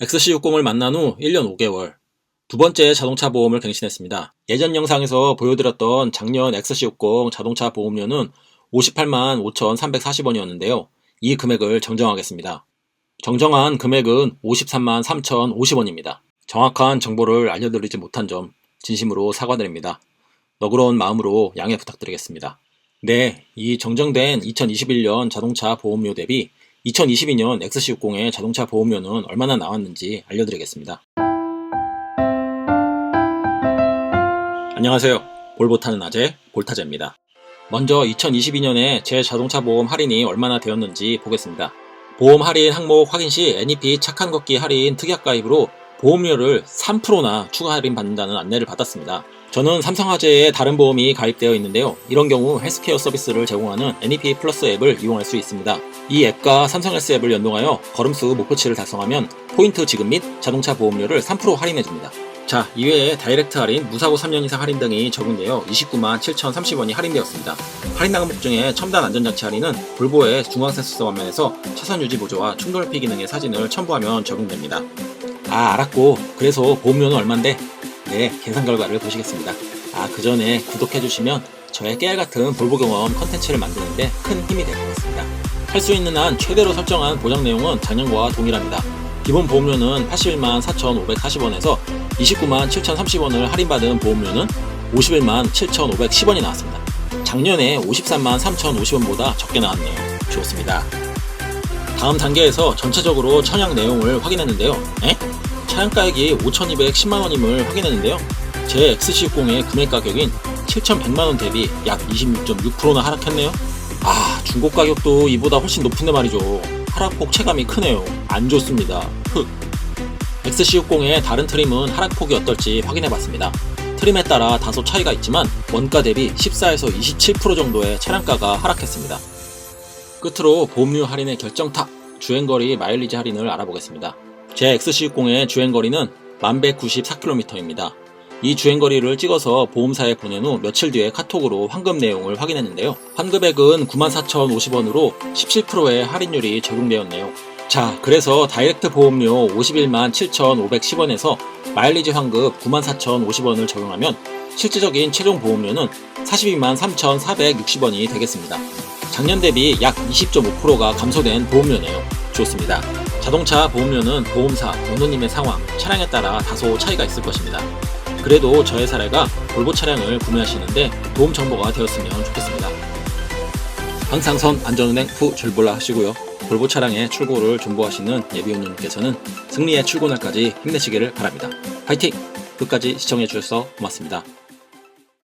XC60을 만난 후 1년 5개월. 두 번째 자동차 보험을 갱신했습니다. 예전 영상에서 보여드렸던 작년 XC60 자동차 보험료는 58만 5,340원이었는데요. 이 금액을 정정하겠습니다. 정정한 금액은 53만 3,050원입니다. 정확한 정보를 알려드리지 못한 점 진심으로 사과드립니다. 너그러운 마음으로 양해 부탁드리겠습니다. 네, 이 정정된 2021년 자동차 보험료 대비 2022년 XC60의 자동차 보험료는 얼마나 나왔는지 알려드리겠습니다. 안녕하세요. 볼보 타는 아재 볼타제입니다. 먼저 2022년에 제 자동차 보험 할인이 얼마나 되었는지 보겠습니다. 보험 할인 항목 확인 시 NEP 착한 걷기 할인 특약 가입으로 보험료를 3%나 추가 할인 받는다는 안내를 받았습니다. 저는 삼성화재에 다른 보험이 가입되어 있는데요. 이런 경우 헬스케어 서비스를 제공하는 NEP 플러스 앱을 이용할 수 있습니다. 이 앱과 삼성 S 앱을 연동하여 걸음수 목표치를 달성하면 포인트 지급 및 자동차 보험료를 3% 할인해줍니다. 자, 이외에 다이렉트 할인, 무사고 3년 이상 할인 등이 적용되어 29만 7,030원이 할인되었습니다. 할인당 항목 중에 첨단 안전장치 할인은 볼보의 중앙 센서 화면에서 차선 유지 보조와 충돌 회피 기능의 사진을 첨부하면 적용됩니다. 아, 알았고. 그래서 보험료는 얼만데? 네, 계산 결과를 보시겠습니다. 아, 그 전에 구독해주시면 저의 깨알 같은 볼보 경험 컨텐츠를 만드는데 큰 힘이 될 것 같습니다. 할 수 있는 한 최대로 설정한 보장 내용은 작년과 동일합니다. 기본 보험료는 81만 4,540원에서 29만 7,030원을 할인받은 보험료는 51만 7,510원이 나왔습니다. 작년에 53만 3,050원보다 적게 나왔네요. 좋습니다. 다음 단계에서 전체적으로 차량 내용을 확인했는데요. 에? 차량가액이 5,210만원임을 확인했는데요. 제 XC60의 구매 가격인 7,100만원 대비 약 26.6%나 하락했네요. 아, 중고 가격도 이보다 훨씬 높은데 말이죠. 하락폭 체감이 크네요. 안 좋습니다. 흑. XC60의 다른 트림은 하락폭이 어떨지 확인해봤습니다. 트림에 따라 다소 차이가 있지만 원가 대비 14에서 27% 정도의 차량가가 하락했습니다. 끝으로 보험료 할인의 결정탑 주행거리 마일리지 할인을 알아보겠습니다. 제 XC60의 주행거리는 1194km입니다. 이 주행거리를 찍어서 보험사에 보낸 후 며칠 뒤에 카톡으로 환급 내용을 확인했는데요. 환급액은 94,050원으로 17%의 할인율이 적용되었네요. 자, 그래서 다이렉트 보험료 51만 7,510원에서 마일리지 환급 94,050원을 적용하면 실질적인 최종 보험료는 42만 3,460원이 되겠습니다. 작년 대비 약 20.5%가 감소된 보험료네요. 좋습니다. 자동차 보험료는 보험사, 오너님의 상황, 차량에 따라 다소 차이가 있을 것입니다. 그래도 저의 사례가 볼보 차량을 구매하시는데 도움 정보가 되었으면 좋겠습니다. 항상 선 안전운행 후 줄볼라 하시고요. 볼보 차량의 출고를 존버하시는 예비원님께서는 승리의 출고날까지 힘내시기를 바랍니다. 화이팅! 끝까지 시청해주셔서 고맙습니다.